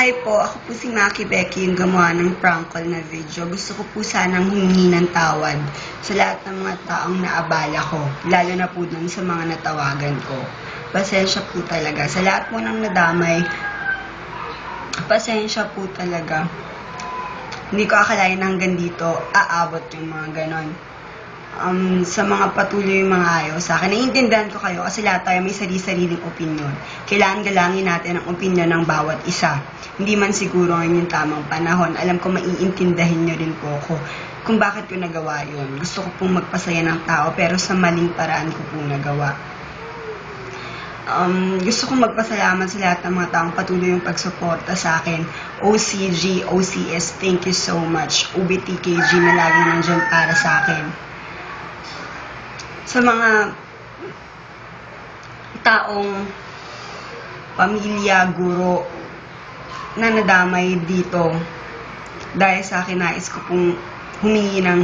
Hi po, ako po si Maki Becky, yung gumawa ng prank call na video. Gusto ko po sanang humingi ng tawad sa lahat ng mga taong naabala ko, lalo na po dun sa mga natawagan ko. Pasensya po talaga. Sa lahat po ng nadamay, pasensya po talaga. Hindi ko akalain hanggang dito aabot yung mga ganon. Um, sa mga patuloy yung mga ayaw sa akin. Naiintindihan ko kayo kasi lahat tayo may sarili-sariling opinion. Kailangan galangin natin ang opinion ng bawat isa. Hindi man siguro ngayon yung tamang panahon. Alam ko maiintindihin nyo rin po ako kung bakit ko nagawa yun. Gusto ko pong magpasaya ng tao pero sa maling paraan ko po nagawa. Um, gusto kong magpasalamat sa lahat ng mga taong patuloy yung pagsuporta sa akin. OCG, OCS, thank you so much. UBTKG na laging nandyan para sa akin. Sa mga taong pamilya, guro, na nadamay dito dahil sa akin nais ko pong humingi ng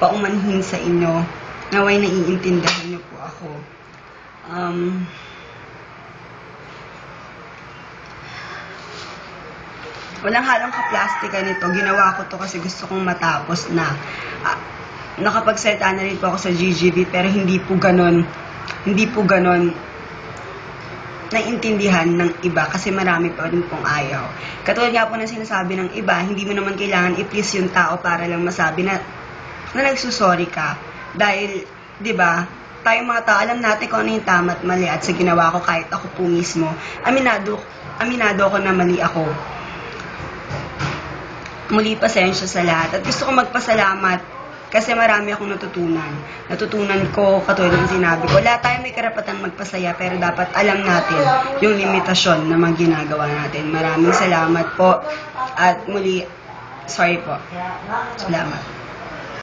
paumanhin sa inyo naway naiintindihan niyo po ako. Um, walang halong kaplastika nito. Ginawa ko to kasi gusto kong matapos na. Ah, nakapagsalita na rin po ako sa GGB pero hindi po ganon. Hindi po ganon naiintindihan ng iba kasi marami pa rin pong ayaw. Katulad nga po ng sinasabi ng iba, hindi mo naman kailangan i-please yung tao para lang masabi na, na nagsusorry ka. Dahil, di ba, tayong mga tao, alam natin kung ano yung tama at mali at sa ginawa ko kahit ako po mismo, aminado, aminado ako na mali ako. Muli pasensya sa lahat. At gusto ko magpasalamat kasi marami akong natutunan. Natutunan ko, katulad ng sinabi ko, lahat tayo may karapatan magpasaya, pero dapat alam natin yung limitasyon na mga ginagawa natin. Maraming salamat po. At muli, sorry po. Salamat.